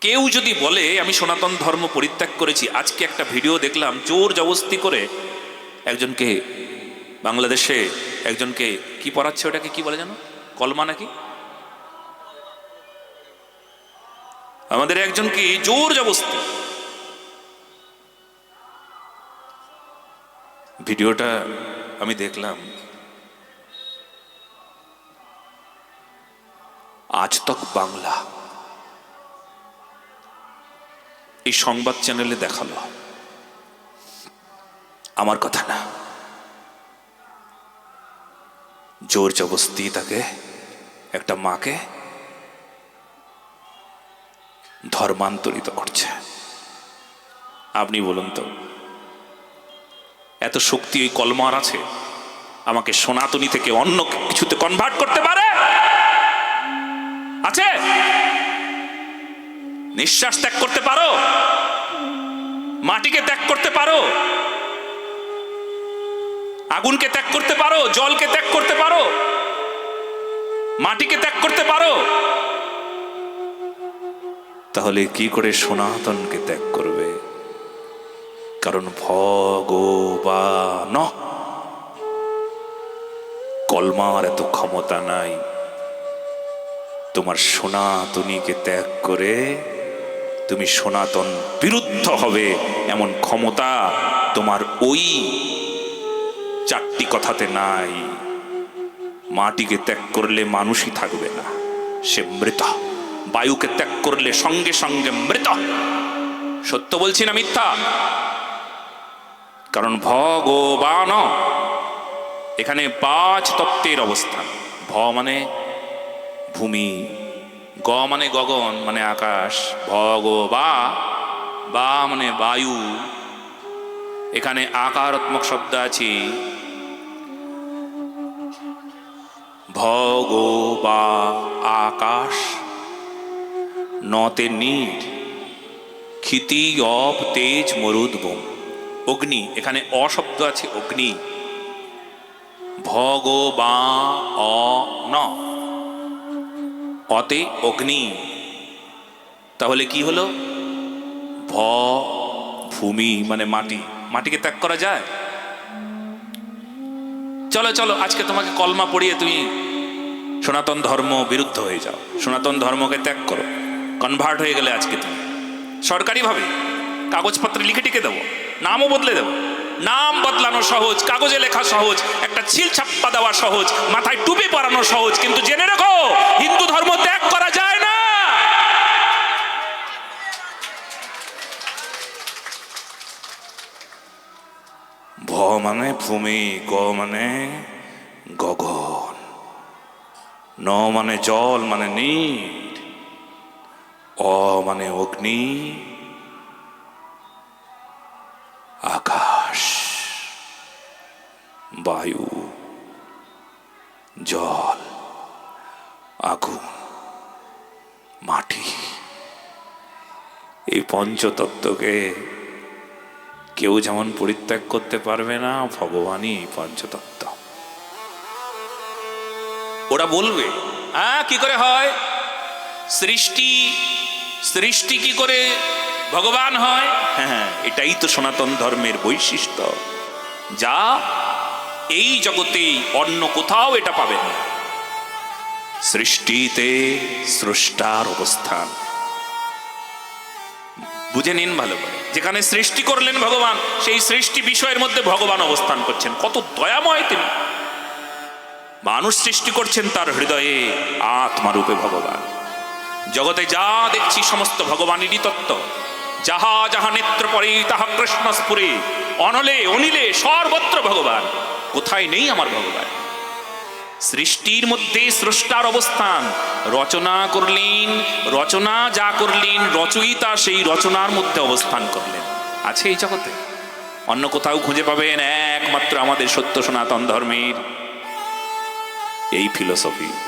কেউ যদি বলে, আমি সনাতন ধর্ম পরিত্যাগ করেছি, আজকে একটা ভিডিও দেখলাম, জোর জবস্তি করে একজনকে বাংলাদেশে, একজনকে কি পড়াচ্ছে ওটাকে কি বলে জানো? কলমা নাকি? আমাদের একজন কি জোর জবস্তি? ভিডিওটা আমি দেখলাম। আজ তক বাংলা। এই সংবাদ চ্যানেলে দেখাল। আমার কথা না। জোর জবস্তি তাকে, একটা মাকে ধর্মান্তরিত করছে। আপনি বলুন তো, এত শক্তি ওই কলমার আছে, আমাকে সনাতনী থেকে অন্য কিছুতে কনভার্ট করতে পারে? আছে? নিঃশ্বাস ত্যাগ করতে পারো। মাটিকে ত্যাগ করতে পারো। আগুনকে ত্যাগ করতে পারো, জলকে ত্যাগ করতে পারো। মাটিকে ত্যাগ করতে পারো। তাহলে কি করে সনাতনকে ত্যাগ করবে? কারণ ভগবান কলমার এত ক্ষমতা নাই। তোমার সনাতনীকে ত্যাগ করে তুমি সনাতন বিরুদ্ধ হবে এমন ক্ষমতা তোমার ওই চারটি কথাতে নাই। মাটিকে ত্যাগ করলে মানুষই থাকবে না, সে মৃত। বায়ুকে ত্যাগ করলে সঙ্গে সঙ্গে মৃত। সত্য বলছি না মিথ্যা? কারণ ভগবান এখানে পাঁচ তত্ত্বের অবস্থান। ভ মানে ভূমি গ মানে গগন মানে আকাশ। ভগ বা বা মানে বায়ু। এখানে আকারাত্মক শব্দ আছে। ভগ বা, আকাশ। নতে নীর। ক্ষিতি অপ তেজ মরুদ বোম। অগ্নি, এখানে অশব্দ আছে, অগ্নি। ভগ বা, অ, ন। অতে অগ্নি। তাহলে কি হলো? ভ, ভূমি মানে মাটি। মাটিকে ত্যাগ করা যায়? চলো চলো, আজকে তোমাকে কলমা পড়িয়ে তুমি সনাতন ধর্ম বিরুদ্ধ হয়ে যাও। সনাতন ধর্মকে ত্যাগ করো। কনভার্ট হয়ে গেলে আজকে তুমি। সরকারিভাবে কাগজপত্রে লিখে টিকে দেবো। নামও বদলে দেবো। নাম বদলানো সহজ, কাগজে লেখা সহজ, একটা ছিল ছাপ্পা দেওয়া সহজ, মাথায় টুপি পরানো সহজ, কিন্তু জেনে রেখো, হিন্দু ধর্ম ত্যাগ করা যায় না ভ মানে ভূমি গ মানে গগন। ন মানে জল মানে নীর অ মানে অগ্নি। আকাশ। বায়ু। জল। আগুন। মাটি। এই পঞ্চতত্ত্বকে কেউ যেমন পরিত্যাগ করতে পারবে না, ভগবানই এই পঞ্চতত্ত্ব। ওরা বলবে হ্যাঁ কি করে হয়? সৃষ্টি সৃষ্টি কি করে ভগবান হয়? হ্যাঁ এটাই তো সনাতন ধর্মের বৈশিষ্ট্য। যা এই জগতে অন্য কোথাও এটা পাবেন না। সৃষ্টিতে স্রষ্টার অবস্থান। বুঝে নিন ভালো করে। যেখানে সৃষ্টি করলেন ভগবান, সেই সৃষ্টি বিষয়ের মধ্যে ভগবান অবস্থান করছেন। কত দয়াময় তিনি। মানুষ সৃষ্টি করছেন তার হৃদয়ে আত্মারূপে ভগবান। জগতে যা দেখছি সমস্ত ভগবানেরই তত্ত্ব। যাহা যাহা নেত্র পরে তাহা কৃষ্ণ স্ফুরে অনলে, অনিলে সর্বত্র ভগবান। কোথায় নেই আমার ভগবান। সৃষ্টির মধ্যে স্রষ্টার অবস্থান। রচনা করলেন, রচনা যা করলেন, রচয়িতা সেই রচনার মধ্যে অবস্থান করলেন। আছে এই জগতে? অন্য কোথাও খুঁজে পাবেন একমাত্র আমাদের সত্য সনাতন ধর্মের এই ফিলোসফি।